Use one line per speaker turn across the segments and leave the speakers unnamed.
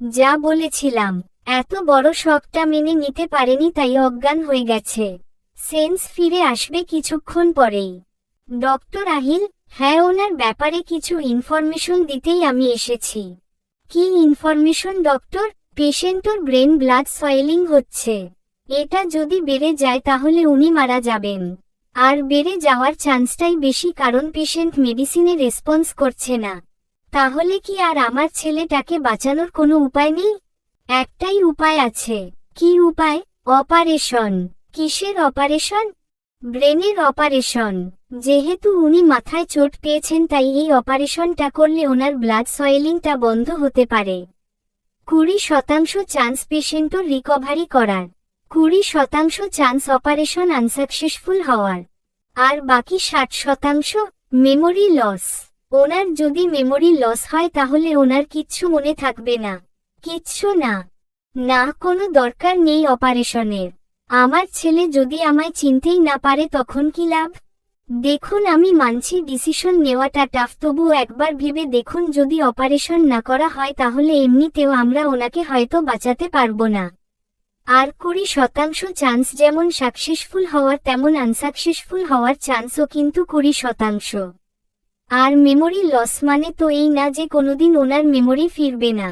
যা বলেছিলাম, এত বড় শখটা মেনে নিতে পারেনি তাই অজ্ঞান হয়ে গেছে। সেন্স ফিরে আসবে কিছুক্ষণ পরেই। ডক্টর আহিল হ্যাঁ ওনার ব্যাপারে কিছু ইনফরমেশন দিতেই আমি এসেছি। কি ইনফরমেশন, ডক্টর? পেশেন্টর ব্রেন ব্লাড সয়েলিং হচ্ছে। এটা যদি বেড়ে যায় তাহলে উনি মারা যাবেন। আর বেড়ে যাওয়ার চান্সটাই বেশি কারণ পেশেন্ট মেডিসিনে রেসপন্স করছে না। তাহলে কি আর আমার ছেলেটাকে বাঁচানোর কোনো উপায় নেই? একটাই উপায় আছে। কি উপায়? অপারেশন। কিসের অপারেশন? ব্রেনের অপারেশন। যেহেতু উনি মাথায় চোট পেয়েছেন তাই এই অপারেশনটা করলে ওনার ব্লাড সয়েলিংটা বন্ধ হতে পারে। কুড়ি শতাংশ চান্স পেশেন্টও রিকভারি করার। কুড়ি শতাংশ চান্স অপারেশন আনসাকসেসফুল হওয়ার। আর বাকি ষাট শতাংশ মেমোরি লস। ওনার যদি মেমোরি লস হয় তাহলে ওনার কিচ্ছু মনে থাকবে না। কিচ্ছু না। না, কোনো দরকার নেই অপারেশনের আমার ছেলে যদি আমায় চিনতেই না পারে তখন কি লাভ? দেখুন, আমি মানছি ডিসিশন নেওয়াটা টাফ তবু একবার ভেবে দেখুন যদি অপারেশন না করা হয় তাহলে এমনিতেও আমরা ওনাকে হয়তো বাঁচাতে পারব না। আর কুড়ি শতাংশ চান্স যেমন সাকসেসফুল হওয়ার, তেমন আনসাকসেসফুল হওয়ার চান্সও কিন্তু কুড়ি শতাংশ। আর মেমোরি লস মানে তো এই না যে কোনোদিন ওনার মেমোরি ফিরবে না।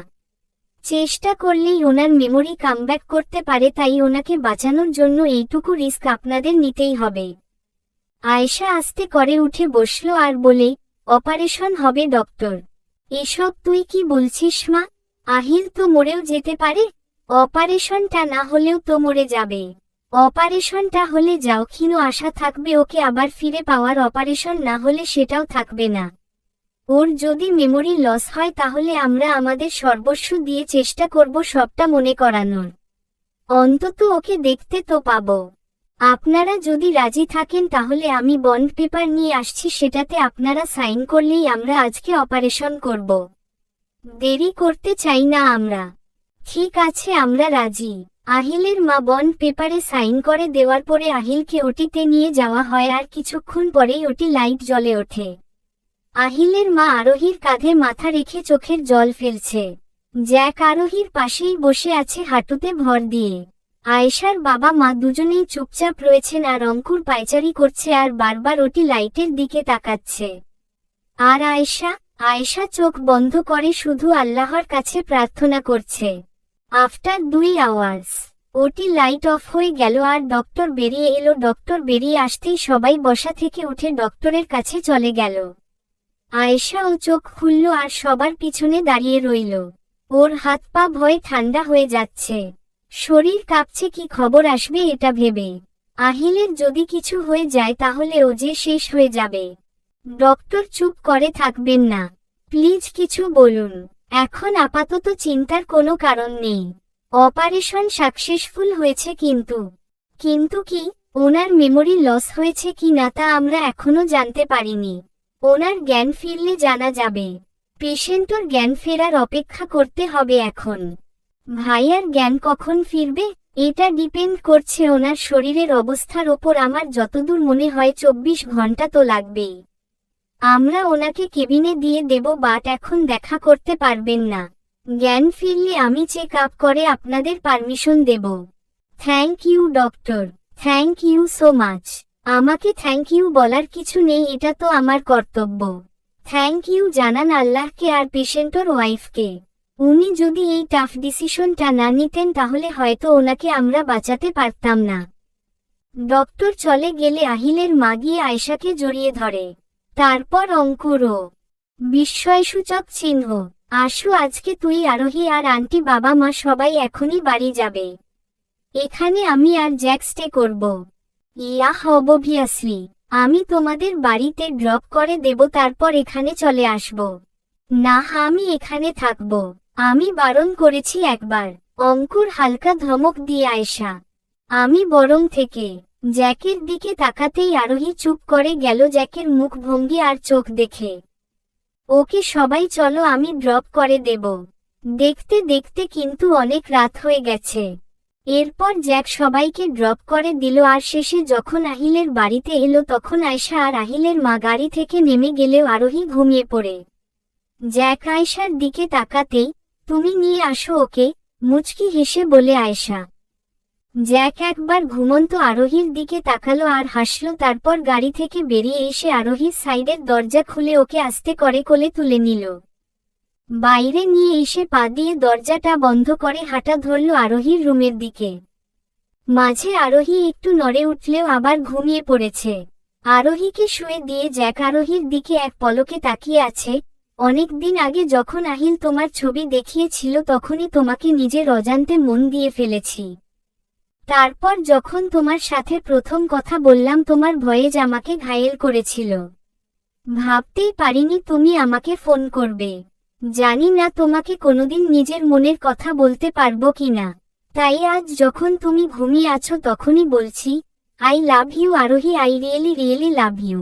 চেষ্টা করলেই ওনার মেমোরি কামব্যাক করতে পারে, তাই ওনাকে বাঁচানোর জন্য এইটুকু রিস্ক আপনাদের নিতেই হবে। আয়েশা আস্তে করে উঠে বসল আর বলে অপারেশন হবে ডক্টর এসব তুই কি বলছিস, মা? আহিল তো মরেও যেতে পারে? অপারেশনটা না হলেও তো মরে যাবে। অপারেশনটা হলে যাও, ক্ষীণ আশা থাকবে, ওকে আবার ফিরে পাওয়ার অপারেশন না হলে সেটাও থাকবে না। ওর যদি মেমোরি লস হয় তাহলে আমরা আমাদের সর্বস্ব দিয়ে চেষ্টা করব সবটা মনে করানোর। অন্তত ওকে দেখতে তো পাব। আপনারা যদি রাজি থাকেন তাহলে আমি বন্ড পেপার নিয়ে আসছি, সেটাতে আপনারা সাইন করলেই আমরা আজকে অপারেশন করব। দেরি করতে চাই না আমরা। ঠিক আছে, আমরা রাজি। আহিলের মা বন্ড পেপারে সাইন করে দেওয়ার পরে আহিলকে ওটিতে নিয়ে যাওয়া হয় আর কিছুক্ষণ পরেই ওটি লাইট জ্বলে ওঠে। আহিলের মা আরোহীর কাঁধে মাথা রেখে চোখের জল ফেলছে। জ্যাক আরোহীর পাশেই বসে আছে হাঁটুতে ভর দিয়ে। আয়েশার বাবা মা দুজনেই চুপচাপ রয়েছেন আর অঙ্কুর পায়চারি করছে আর বারবার ওটি লাইটের দিকে তাকাচ্ছে। আর আয়েশা আয়েশা চোখ বন্ধ করে শুধু আল্লাহর কাছে প্রার্থনা করছে। আফটার দুই আওয়ার্স ওটি লাইট অফ হয়ে গেল আর ডক্টর বেরিয়ে এলো। ডক্টর বেরিয়ে আসতেই সবাই বসা থেকে উঠে ডক্টরের কাছে চলে গেল। আয়েশা ও চোখ খুলল আর সবার পিছনে দাঁড়িয়ে রইল। ওর হাত পা ভয়ে ঠান্ডা হয়ে যাচ্ছে। শরীর কাঁপছে কি খবর আসবে এটা ভেবে। আহিলের যদি কিছু হয়ে যায় তাহলে ও যে শেষ হয়ে যাবে। ডক্টর চুপ করে থাকবেন না। প্লিজ কিছু বলুন। এখন আপাতত চিন্তার কোনো কারণ নেই। অপারেশন সাকসেসফুল হয়েছে কিন্তু। কিন্তু কি, ওনার মেমোরি লস হয়েছে কি না তা আমরা এখনও জানতে পারিনি। ওনার জ্ঞান ফিরলে জানা যাবে। পেশেন্টর জ্ঞান ফেরার অপেক্ষা করতে হবে এখন। ভাইয়ার জ্ঞান কখন ফিরবে, এটা ডিপেন্ড করছে ওনার শরীরের অবস্থার ওপর। আমার যতদূর মনে হয়, চব্বিশ ঘণ্টা তো লাগবেই। আমরা ওনাকে কেবিনে দিয়ে দেব, বাট এখন দেখা করতে পারবেন না। জ্ঞান ফিরলে আমি চেক আপ করে আপনাদের permission Dev. Thank you, doctor. Thank you so much. আমাকে থ্যাংক ইউ বলার কিছু নেই, এটা তো আমার কর্তব্য। থ্যাংক ইউ জানান আল্লাহকে আর পেশেন্টর ওয়াইফকে। উনি যদি এই টাফ ডিসিশনটা না নিতেন, তাহলে হয়তো ওনাকে আমরা বাঁচাতে পারতাম না। ডক্টর চলে গেলে আহিলের মা গিয়ে আয়শাকে জড়িয়ে ধরে। তারপর অঙ্কুরও। বিস্ময়সূচক চিহ্ন। আশু, আজকে তুই আরোহী আর আন্টি বাবা মা সবাই এখনই বাড়ি যাবে। এখানে আমি আর জ্যাক স্টে করব। Yeah obviously. আমি তোমাদের বাড়িতে ড্রপ করে দেব, তারপর এখানে চলে আসব। না আমি এখানে থাকব। আমি বারণ করেছি একবার। অঙ্কুর হালকা ধমক দিয়ে আয়সা আমি বরং থেকে জ্যাকের দিকে তাকাতেই আরোহী চুপ করে গেল জ্যাকের মুখ ভঙ্গি আর চোখ দেখে। ওকে সবাই চলো, আমি ড্রপ করে দেব। দেখতে দেখতে কিন্তু অনেক রাত হয়ে গেছে। এরপর জ্যাক সবাইকে ড্রপ করে দিল আর শেষে যখন আহিলের বাড়িতে এলো তখন আয়শা আর আহিলের মা গাড়ি থেকে নেমে গেলেও আরোহী ঘুমিয়ে পড়ে। জ্যাক আয়শার দিকে তাকাতেই, তুমি নিয়ে আসো ওকে, মুচকি হেসে বলে আয়েশা। জ্যাক একবার ঘুমন্ত আরোহীর দিকে তাকালো আর হাসল, তারপর গাড়ি থেকে বেরিয়ে এসে আরোহীর সাইডের দরজা খুলে ওকে আস্তে করে কোলে তুলে নিল। বাইরে নিয়ে এসে পা দিয়ে দরজাটা বন্ধ করে হাঁটা ধরল আরোহীর রুমের দিকে। মাঝে আরোহী একটু নড়ে উঠলেও আবার ঘুমিয়ে পড়েছে। আরোহীকে শুয়ে দিয়ে জ্যাক আরোহীর দিকে এক পলকে তাকিয়ে আছে। অনেক দিন আগে যখন আহিল তোমার ছবি দেখিয়েছিল, তখনই তোমাকে নিজের অজান্তে মন দিয়ে ফেলেছি। তারপর যখন তোমার সাথে প্রথম কথা বললাম, তোমার ভয়েজ আমাকে ঘায়েল করেছিল। ভাবতেই পারিনি তুমি আমাকে ফোন করবে। জানি না তোমাকে কোনোদিন নিজের মনের কথা বলতে পারব কিনা। তাই আজ যখন তুমি ঘুমিয়ে আছো তখনই বলছি, I love you Arohi, I really really love you.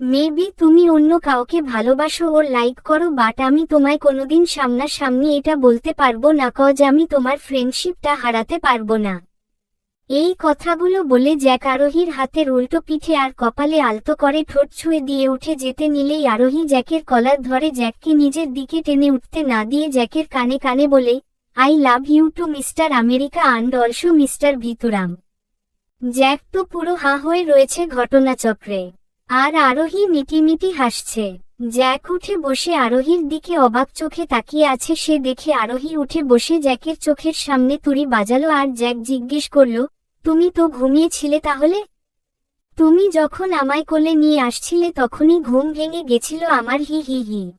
Maybe তুমি অন্য কাউকে ভালোবাসো ওর লাইক করো, বাট আমি তোমায় কোনোদিন সামনাসামনি এটা বলতে পারব না, কজ আমি তোমার ফ্রেন্ডশিপটা হারাতে পারব না এই কথাগুলো বলে জ্যাক আরোহীর হাতের উল্টো পিঠে আর কপালে আলতো করে ঠোঁট ছুঁয়ে দিয়ে উঠে যেতে নিলেই আরোহী জ্যাকের কলার ধরে জ্যাককে নিজের দিকে টেনে উঠতে না দিয়ে জ্যাকের কানে কানে বলে, I love you too mister America and also mister Bhituram. Jack তো পুরো হা হয়ে রয়েছে ঘটনাচক্রে। আর আরোহী মিটিমিটি হাসছে। জ্যাক উঠে বসে আরোহীর দিকে অবাক চোখে তাকিয়ে আছে। সে দেখে আরোহী উঠে বসে জ্যাকের চোখের সামনে তুড়ি বাজালো আর জ্যাক জিজ্ঞেস করল তুমি তো ঘুমিয়েছিলে তাহলে? তুমি যখন আমায় কোলে নিয়ে আসছিলে তখনই ঘুম ভেঙে গেছিল আমার হি হি হি।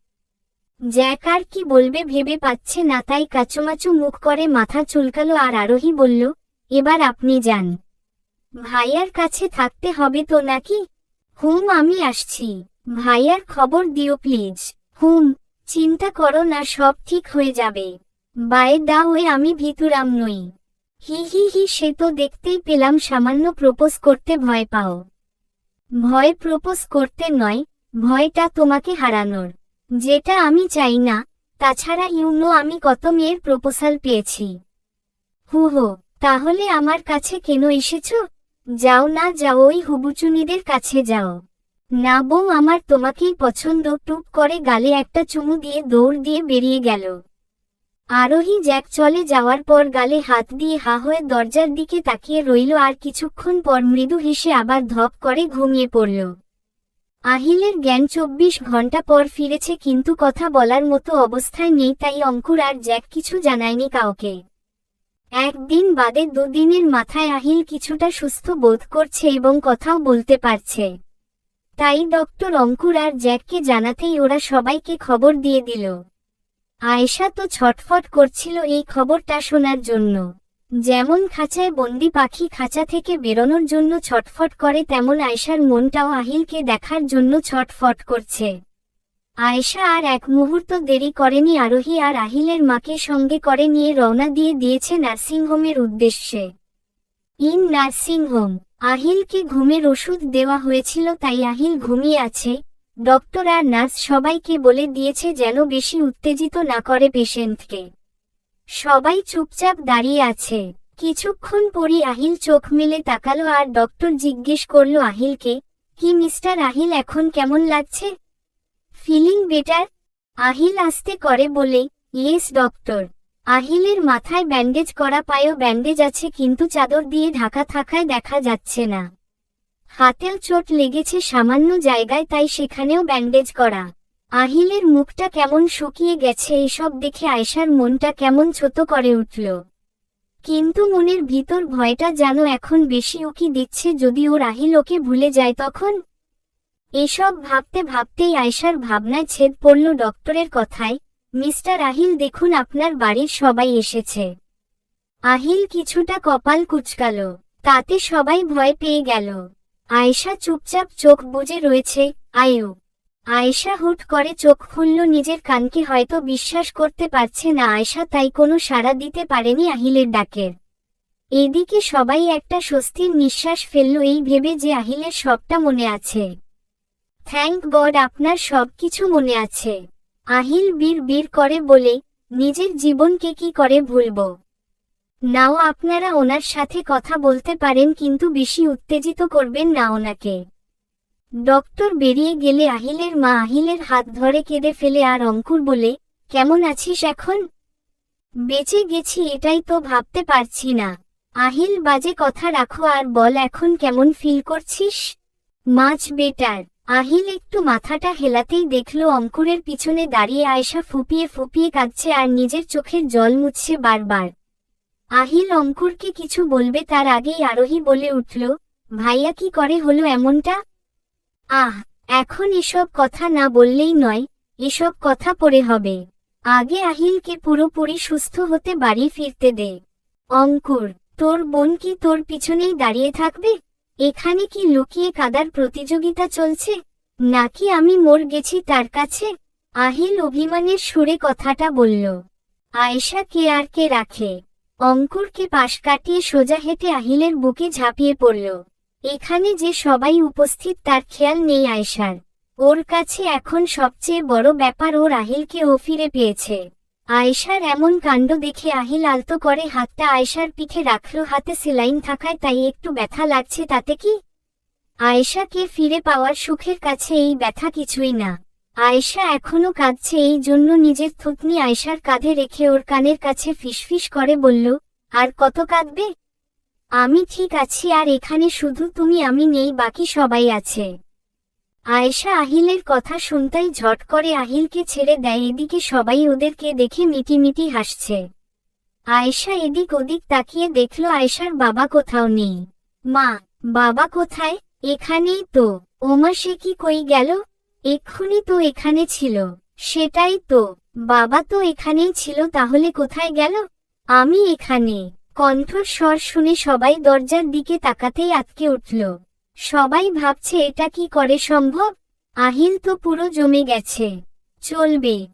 জ্যাক আর কি বলবে ভেবে পাচ্ছে না তাই কাচুমাচু মুখ করে মাথা চুলকালো আর আরোহী বলল, এবার আপনি যান। ভাইয়ার কাছে থাকতে হবে তো নাকি? হুম, আমি আসছি। ভাইয়ার খবর দিও প্লিজ। হুম, চিন্তা করো না, সব ঠিক হয়ে যাবে। বাই দা ওয়ে, আমি ভিতুরাম নই। হি হি হি, সে তো দেখতেই পেলাম সামান্য প্রপোজ করতে ভয় পাও। ভয় প্রপোজ করতে নয়, ভয়টা তোমাকে হারানোর। যেটা আমি চাই না, তাছাড়া ইউনো, আমি কত মেয়ের প্রপোজাল পেয়েছি। হু হো, তাহলে আমার কাছে কেন এসেছ? যাও না, যাও, ওই হুবুচুনিদের কাছে যাও। না বউ, আমার তোমাকেই পছন্দ। টুপ করে গালে একটা চুমু দিয়ে, দৌড় দিয়ে বেরিয়ে গেল। আরোহী জ্যাক চলে যাওয়ার পর গালে হাত দিয়ে হা হয়ে দরজার দিকে তাকিয়ে রইল আর কিছুক্ষণ পর মৃদু হেসে আবার ধপ করে ঘুমিয়ে পড়ল। আহিলের জ্ঞান চব্বিশ ঘণ্টা পর ফিরেছে কিন্তু কথা বলার মতো অবস্থায় নেই তাই অঙ্কুর আর জ্যাক কিছু জানায়নি কাউকে। একদিন বাদে দুদিনের মাথায় আহিল কিছুটা সুস্থ বোধ করছে এবং কথাও বলতে পারছে। তাই ডক্টর অঙ্কুর আর জ্যাককে জানাতেই ওরা সবাইকে খবর দিয়ে দিল। আয়েশা তো ছটফট করছিল এই খবরটা শোনার জন্য। যেমন খাঁচায় বন্দি পাখি খাঁচা থেকে বেরোনোর জন্য ছটফট করে, তেমন আয়েশার মনটাও আহিলকে দেখার জন্য ছটফট করছে। আয়েশা আর এক মুহূর্ত দেরি করেনি, আরোহী আর আহিলের মাকে সঙ্গে করে নিয়ে রওনা দিয়ে দিয়েছে নার্সিংহোমের উদ্দেশ্যে। ইন নার্সিংহোম, আহিলকে ঘুমের ওষুধ দেওয়া হয়েছিল, তাই আহিল ঘুমিয়ে আছে ডক্টর আর নার্স সবাইকে বলে দিয়েছে যেন বেশি উত্তেজিত না করে পেশেন্টকে। সবাই চুপচাপ দাঁড়িয়ে আছে। কিছুক্ষণ পরই আহিল চোখ মেলে তাকালো আর ডক্টর জিজ্ঞেস করল, আহিলকে, কি মিস্টার আহিল এখন কেমন লাগছে? Feeling better. আহিল আস্তে করে বলে, ইয়েস, ডক্টর। আহিলের মাথায় ব্যান্ডেজ করা পায়েও ব্যান্ডেজ আছে, কিন্তু চাদর দিয়ে ঢাকা থাকায় দেখা যাচ্ছে না। হাতেও চোট লেগেছে সামান্য জায়গায় তাই সেখানেও ব্যান্ডেজ করা। আহিলের মুখটা কেমন শুকিয়ে গেছে এসব দেখে আয়সার মনটা কেমন ছোট করে উঠল। কিন্তু মনের ভিতর ভয়টা যেন এখন বেশি উকি দিচ্ছে যদি ওর আহিল ওকে ভুলে যায় তখন? এসব ভাবতে ভাবতেই আয়সার ভাবনায় ছেদ পড়ল ডক্টরের কথায়, মিস্টার আহিল, দেখুন আপনার বাড়ির সবাই এসেছে। আহিল কিছুটা কপাল কুচকাল, তাতে সবাই ভয় পেয়ে গেল। আয়েশা চুপচাপ চোখ বুজে রয়েছে, আয়ু। আয়েশা হুট করে চোখ খুলল, নিজের কানকে হয়তো বিশ্বাস করতে পারছে না, আয়েশা তাই কোনো সাড়া দিতে পারেনি আহিলের ডাকের এদিকে সবাই একটা স্বস্তির নিঃশ্বাস ফেলল, এই ভেবে যে আহিলের সবটা মনে আছে। থ্যাংক গড, আপনার সব কিছু মনে আছে। আহিল বীর বীর করে বলে, নিজের জীবনকে কি করে ভুলব? নাও আপনারা ওনার সাথে কথা বলতে পারেন কিন্তু বেশি উত্তেজিত করবেন না ওনাকে। ডক্টর বেরিয়ে গেলে আহিলের মা আহিলের হাত ধরে কেঁদে ফেলে, আর অঙ্কুর বলে, কেমন আছিস এখন? বেঁচে গেছি, এটাই তো ভাবতে পারছি না। আহিল, বাজে কথা রাখো, আর বল, এখন কেমন ফিল করছিস? Much, better. আহিল একটু মাথাটা হেলাতেই দেখল অঙ্কুরের পিছনে দাঁড়িয়ে আয়সা ফুপিয়ে ফুপিয়ে কাঁদছে আর নিজের চোখের জল মুছছে বারবার। আহিল অঙ্কুরকে কিছু বলবে তার আগেই আরোহী বলে উঠল, ভাইয়া কি করে হলো এমনটা? আহ, এখন এসব কথা না বললেই নয়, এসব কথা পরে হবে। আগে আহিলকে পুরোপুরি সুস্থ হতে বাড়ি ফিরতে দে। অঙ্কুর, তোর বোন কি তোর পিছনেই দাঁড়িয়ে থাকবে? এখানে কি লুকিয়ে কাদার প্রতিযোগিতা চলছে? নাকি আমি মোর গেছি তার কাছে? আহিল অভিমানের সুরে কথাটা বলল। আয়েশা কে আর কে রাখে? অঙ্কুরকে পাশ কাটিয়ে সোজা হেঁটে আহিলের বুকে ঝাঁপিয়ে পড়ল। এখানে যে সবাই উপস্থিত তার খেয়াল নেই আয়েশার। ওর কাছে এখন সবচেয়ে বড় ব্যাপার ওর আহিলকে ও ফিরে পেয়েছে। আয়েশার এমন কাণ্ড দেখে আহিল আলতো করে হাতটা আয়েশার পিঠে রাখল, হাতে সেলাইন থাকায় তাই একটু ব্যথা লাগছে, তাতে কি? আয়েশাকে ফিরে পাওয়ার সুখের কাছে এই ব্যথা কিছুই না। আয়েশা এখনও কাঁদছে, এই জন্য নিজের থুতনি আয়েশার কাঁধে রেখে ওর কানের কাছে ফিসফিস করে বলল, আর কত কাঁদবে? আমি ঠিক আছি, আর এখানে শুধু তুমি, আমি নেই, বাকি সবাই আছে। আয়েশা আহিলের কথা শুনতেই ঝট করে আহিলকে ছেড়ে দেয়, এদিকে সবাই ওদেরকে দেখে মিটিমিটি হাসছে। আয়েশা এদিক ওদিক তাকিয়ে দেখল আয়েশার বাবা কোথাও নেই। মা, বাবা কোথায়? এখানেই তো। ওমা, সে কি কই গেল? এক্ষুনি তো এখানে ছিল। সেটাই তো। বাবা তো এখানেই ছিল, তাহলে কোথায় গেল? আমি এখানে। কণ্ঠস্বর শুনে সবাই দরজার দিকে তাকাতেই আটকে উঠল। সবাই ভাবছে, এটা কি করে সম্ভব? আহিল তো পুরো জমে গেছে। চলবে।